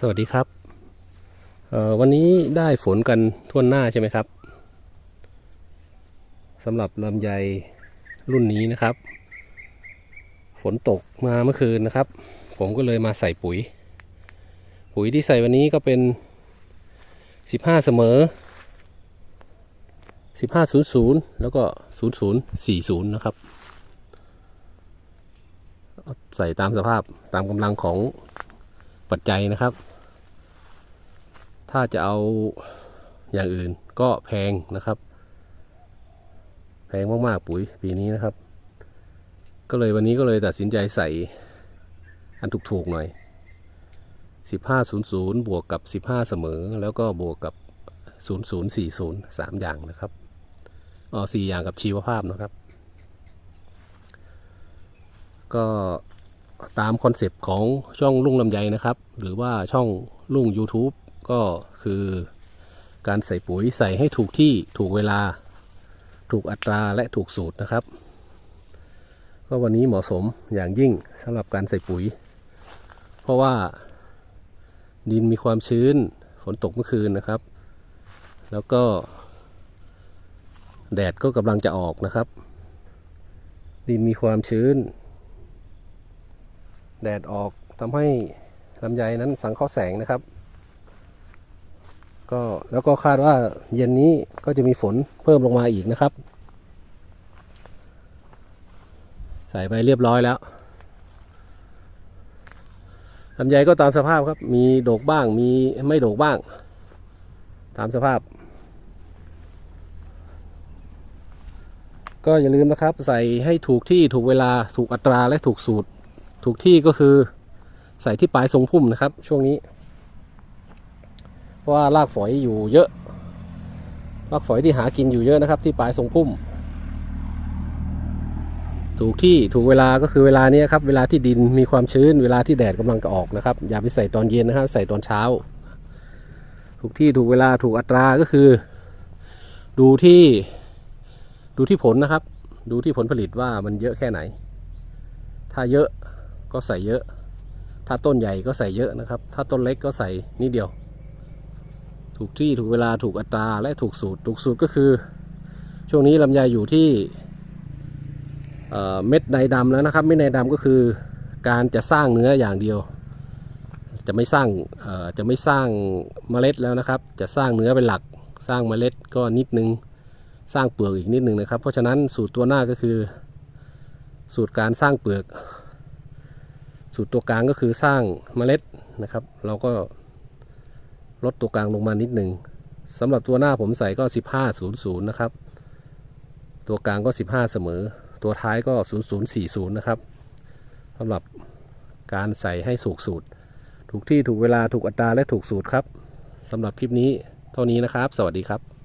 สวัสดีครับวันนี้ได้ฝนกันทั่วหน้าใช่ไหมครับสำหรับลำไยรุ่นนี้นะครับ ฝนตกมาเมื่อคืนนะครับ ผมก็เลยมาใส่ปุ๋ย ปุ๋ยที่ใส่วันนี้ก็เป็น 15 เสมอ 1500 แล้วก็ 0040 นะครับ ใส่ตามสภาพตามกำลังของ ปัจจัยนะครับ ถ้าจะเอาอย่างอื่นก็แพงนะครับ แพงมากๆปุ๋ยปีนี้นะครับ ก็เลยวันนี้ก็เลยตัดสินใจใส่อันถูกๆหน่อย 1500 บวกกับ 15 เสมอ แล้วก็บวกกับ 0040 3 อย่างนะครับอ๋อ4อย่างกับชีวภาพนะครับ ก็ ตามคอนเซปต์ของช่องลุงลำไยนะครับ หรือว่าช่องลุง YouTube ก็คือการใส่ปุ๋ยใส่ให้ถูกที่ถูกเวลา ถูกอัตราและถูกสูตรนะครับ ก็วันนี้เหมาะสมอย่างยิ่งสำหรับการใส่ปุ๋ย เพราะว่าดินมีความชื้นฝนตกเมื่อคืนนะครับ แล้วก็ แดดก็กำลังจะออกนะครับ ดินมีความชื้น แดดออกทำให้ลำไยนั้นสังเคราะห์แสงนะครับ ก็แล้วก็คาดว่าเย็นนี้ก็จะมีฝนเพิ่มลงมาอีกนะครับ ใส่ไปเรียบร้อยแล้วลำไยก็ตามสภาพครับ มีโดกบ้าง มีไม่โดกบ้าง ตามสภาพ ก็อย่าลืมนะครับ ใส่ให้ถูกที่ถูกเวลา ถูกอัตราและถูกสูตร ถูกที่ก็คือใส่ที่ปลายทรงพุ่มนะครับ ช่วงนี้ เพราะว่ารากฝอยอยู่เยอะรากฝอยที่หากินอยู่เยอะนะครับ ที่ปลายทรงพุ่ม ถูกที่ถูกเวลาก็คือเวลานี้ครับเวลาที่ดินมีความชื้นเวลาที่แดดกำลังจะออกนะครับ อย่าไปใส่ตอนเย็นนะครับ ใส่ตอนเช้า ถูกที่ถูกเวลาถูกอัตราก็คือ ดูที่ดูที่ผลนะครับ ดูที่ผลผลิตว่ามันเยอะแค่ไหน ถ้าเยอะ ก็ใส่เยอะ ถ้าต้นใหญ่ก็ใส่เยอะนะครับ ถ้าต้นเล็กก็ใส่นิดเดียว ถูกที่ถูกเวลาถูกอัตราและถูกสูตร ถูกสูตรก็คือ ช่วงนี้ลำไยอยู่ที่เม็ดในดำแล้วนะครับ เม็ดในดำก็คือการจะสร้างเนื้ออย่างเดียว จะไม่สร้างจะไม่สร้างเมล็ดแล้วนะครับ จะสร้างเนื้อเป็นหลัก สร้างเมล็ดก็นิดนึง สร้างเปลือกอีกนิดนึงนะครับ เพราะฉะนั้นสูตรตัวหน้าก็คือ สูตรการสร้างเปลือก สูตรตัวกลางก็คือสร้างเมล็ดนะครับ เราก็ลดตัวกลางลงมานิดหนึ่งสำหรับตัวหน้าผมใส่ก็ 1500 นะครับ ตัวกลางก็ 15 เสมอ ตัวท้ายก็ 0040 นะครับสำหรับการใส่ให้ถูกสูตร ถูกที่ถูกเวลาถูกอัตราและถูกสูตรครับสำหรับคลิปนี้เท่านี้นะครับ สวัสดีครับ